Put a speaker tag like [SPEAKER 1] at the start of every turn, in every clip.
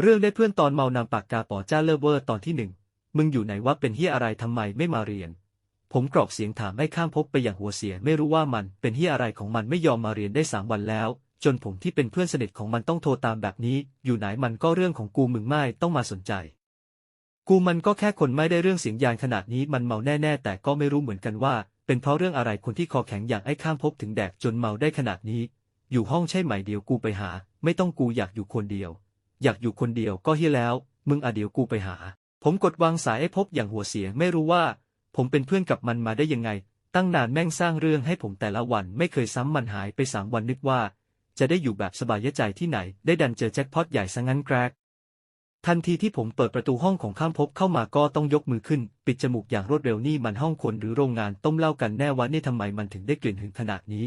[SPEAKER 1] เรื่องได้เพื่อนตอนเมานำปากกาป๋อจ้าเลิฟเวอร์ตอนที่หนึ่งมึงอยู่ไหนวะเป็นเฮียอะไรทำไมไม่มาเรียน ผมกรอกเสียงถามให้ข้ามพบไปอย่างหัวเสียไม่รู้ว่ามันเป็นเฮียอะไรของมันไม่ยอมมาเรียนได้สามวันแล้ว จนผมที่เป็นเพื่อนสนิทของมันต้องโทรตามแบบนี้ อยู่ไหนมันก็เรื่องของกูมึงไม่ต้องมาสนใจ กูมันก็แค่คนไม่ได้เรื่องเสียงยานขนาดนี้มันเมาแน่ ๆ แต่ก็ไม่รู้เหมือนกันว่า เป็นเพราะเรื่องอะไรคนที่คอแข็งอย่างไอ้ข้ามพบถึงแดกจนเมาได้ขนาดนี้ อยู่ห้องใช่ไหมเดียวกูไปหา ไม่ต้องกูอยากอยู่คนเดียว อยากอยู่คนเดียวก็เฮียแล้ว มึงอะเดี๋ยวกูไปหา ผมกดวางสายไอ้พบอย่างหัวเสียไม่รู้ว่า ผมเป็นเพื่อนกับมันมาได้ยังไง ตั้งนานแม่งสร้างเรื่องให้ผมแต่ละวันไม่เคยซ้ำมันหายไปสามวันนึกว่า จะได้อยู่แบบสบายใจที่ไหน ได้ดันเจอแจ็คพอตใหญ่ซะงั้นแกรกทันทีที่ผมเปิดประตูห้องของข้ามพบเข้ามาก็ต้องยกมือขึ้น ปิดจมูกอย่างรวดเร็วนี่มันห้องคนหรือโรงงานต้มเหล้ากันแน่วะนี่ทำไมมันถึงได้กลิ่นหึงขนาดนี้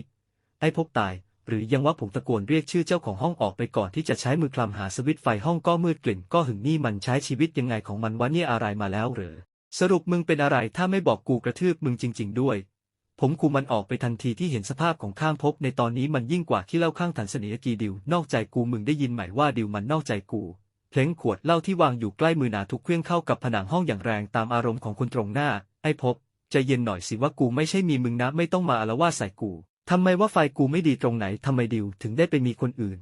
[SPEAKER 1] ไอ้พบตาย หรือยังว่าผมตะโกนเรียกชื่อเจ้าของห้องออกไปก่อนที่จะใช้มือคลำหาสวิตช์ไฟห้องก็มืดกลิ่นก็หึงนี่มันใช้ชีวิตยังไงของมันวะเนี่ยอะไรมาแล้วเหรอสรุปมึงเป็นอะไรถ้าไม่บอกกูกระทืบมึงจริง ๆ ด้วย ผมคูมันออกไปทันทีที่เห็นสภาพของข้ามพบในตอนนี้มันยิ่งกว่าที่เล่าข้างถันเสนียกีดิวนอกใจกูมึงได้ยินไหมว่าดิวมันนอกใจกูเพลงขวดเหล้าที่วางอยู่ใกล้มือหนาทุกเครื่องเข้ากับผนังห้องอย่างแรงตามอารมณ์ของคนตรงหน้า ไอ้พบใจเย็นหน่อยสิว่ากูไม่ใช่มีมึงนะไม่ต้องมาอาละวาดใส่กู ทำไมว่าไฟกูไม่ดีตรงไหนทำไมดิวถึงได้ไปมีคนอื่น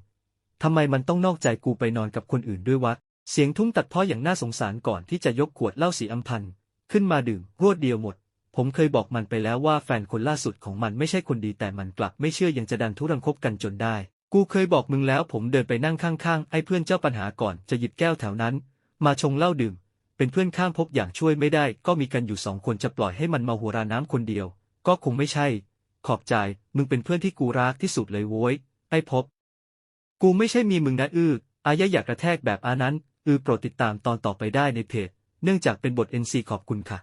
[SPEAKER 1] ทำไมมันต้องนอกใจกูไปนอนกับคนอื่นด้วยวะ เสียงทุ่งตัดเพ้ออย่างน่าสงสารก่อนที่จะยกขวดเหล้าสีอัมพันธ์ขึ้นมาดื่มรวดเดียวหมด ผมเคยบอกมันไปแล้วว่าแฟนคนล่าสุดของมันไม่ใช่คนดีแต่มันกลับไม่เชื่อยังจะดันทุรังคบกันจนได้ กูเคยบอกมึงแล้วผมเดินไปนั่งข้างๆไอ้เพื่อนเจ้าปัญหาก่อนจะหยิบแก้วแถวนั้น มาชงเหล้าดื่ม เป็นเพื่อนข้างพบอย่างช่วยไม่ได้ ก็มีกันอยู่สองคนจะปล่อยให้มันมาหัวราน้ำคนเดียว ก็คงไม่ใช่ ขอบใจ มึงเป็นเพื่อนที่กูรักที่สุดเลยโว้ย ไอ้พบ กูไม่ใช่มีมึงนะอื้ออายะอยากกระแทกแบบอานั้น อือโปรดติดตามตอนต่อไปได้ในเพจ เนื่องจากเป็นบท NC ขอบคุณค่ะ